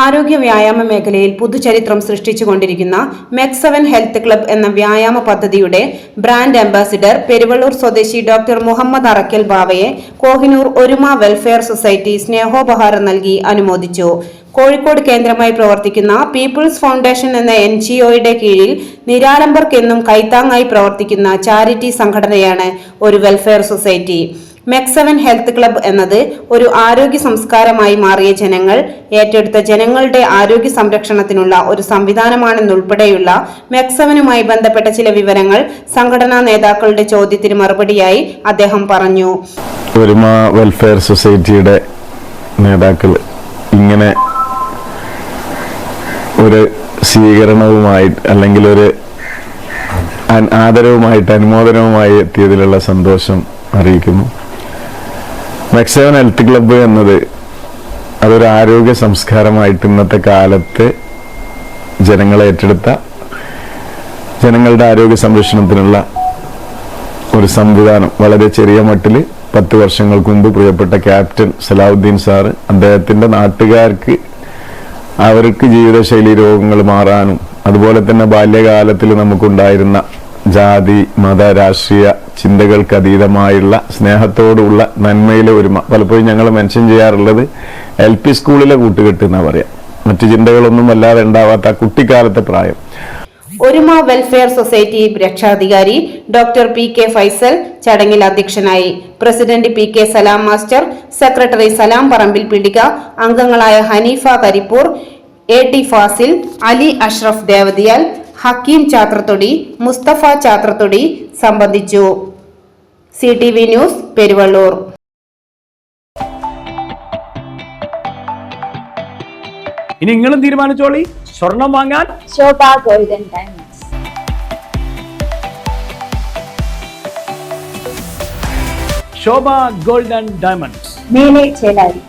ആരോഗ്യ വ്യായാമ മേഖലയിൽ പുതുചരിത്രം സൃഷ്ടിച്ചുകൊണ്ടിരിക്കുന്ന മെക്സവൻ ഹെൽത്ത് ക്ലബ് എന്ന വ്യായാമ പദ്ധതിയുടെ ബ്രാൻഡ് അംബാസിഡർ പെരുവള്ളൂർ സ്വദേശി ഡോക്ടർ മുഹമ്മദ് അറക്കൽ ബാവയെ കോഹിനൂർ ഒരുമ വെൽഫെയർ സൊസൈറ്റി സ്നേഹോപഹാരം നൽകി അനുമോദിച്ചു. കോഴിക്കോട് കേന്ദ്രമായി പ്രവർത്തിക്കുന്ന പീപ്പിൾസ് ഫൗണ്ടേഷൻ എന്ന എൻ ജിഒയുടെ കീഴിൽ നിരാലംബർക്കെന്നും കൈത്താങ്ങായി പ്രവർത്തിക്കുന്ന ചാരിറ്റി സംഘടനയാണ് ഒരു വെൽഫെയർ സൊസൈറ്റി. മെക്സവൻ ഹെൽത്ത് ക്ലബ് എന്നത് ഒരു ആരോഗ്യ സംസ്കാരമായി മാറിയ ജനങ്ങൾ ഏറ്റെടുത്ത ജനങ്ങളുടെ ആരോഗ്യ സംരക്ഷണത്തിനുള്ള ഒരു സംവിധാനമാണെന്നുൾപ്പെടെയുള്ള മെക്സവനുമായി ബന്ധപ്പെട്ട ചില വിവരങ്ങൾ സംഘടനാ നേതാക്കളുടെ ചോദ്യത്തിന് മറുപടിയായി അദ്ദേഹം പറഞ്ഞു. വെൽഫെയർ സൊസൈറ്റിയുടെ നേതാക്കൾ ഇങ്ങനെ ഒരു സ്വീകരണവുമായി അല്ലെങ്കിൽ ഒരു ആദരവുമായിട്ട് അനുമോദനവുമായി എത്തിയതിലുള്ള സന്തോഷം അറിയിക്കുന്നു. മെക്സവൻ ഹെൽത്ത് ക്ലബ്ബ് എന്നത് അതൊരു ആരോഗ്യ സംസ്കാരമായിട്ട് ഇന്നത്തെ കാലത്ത് ജനങ്ങളെ ഏറ്റെടുത്ത ജനങ്ങളുടെ ആരോഗ്യ സംരക്ഷണത്തിനുള്ള ഒരു സംവിധാനം. വളരെ ചെറിയ മട്ടിൽ പത്ത് വർഷങ്ങൾക്ക് മുമ്പ് പ്രിയപ്പെട്ട ക്യാപ്റ്റൻ സലാഹുദ്ദീൻ സാറ് അദ്ദേഹത്തിന്റെ നാട്ടുകാർക്ക് അവർക്ക് ജീവിതശൈലി രോഗങ്ങൾ മാറാനും അതുപോലെ തന്നെ ബാല്യകാലത്തിൽ നമുക്കുണ്ടായിരുന്ന ജാതി മത രാഷ്ട്രീയ ചിന്തകൾക്ക് അതീതമായുള്ള സ്നേഹത്തോടുള്ള നന്മയിലെ ഒരുമ. പലപ്പോഴും ഞങ്ങൾ മെൻഷൻ ചെയ്യാറുള്ളത് എൽ പി സ്കൂളിലെ കൂട്ടുകെട്ട് എന്നാ പറയാം. മറ്റു ചിന്തകളൊന്നും വല്ലാതെ ഉണ്ടാവാത്ത കുട്ടിക്കാലത്തെ പ്രായം. ഒരുമ വെൽഫെയർ സൊസൈറ്റി രക്ഷാധികാരി ഡോക്ടർ പി കെ ഫൈസൽ ചടങ്ങിൽ അധ്യക്ഷനായി. President P K Salam master secretary Salam Parambil പിടിക അംഗങ്ങളായ ഹനീഫ കരിപ്പൂർ എ ടി ഫാസിൽ അലി അഷ്റഫ് ദേവതിയാൽ ഹക്കീം ചാത്രത്തൊടി മുസ്തഫ ചാത്രത്തൊടി സംബന്ധിച്ചു. C T V news Peruvallur. ഇനി നിങ്ങളും തീരുമാനിച്ചോളി. സ്വർണം വാങ്ങാൻ Shobha golden diamonds. Shobha golden diamonds. Mele Chelari.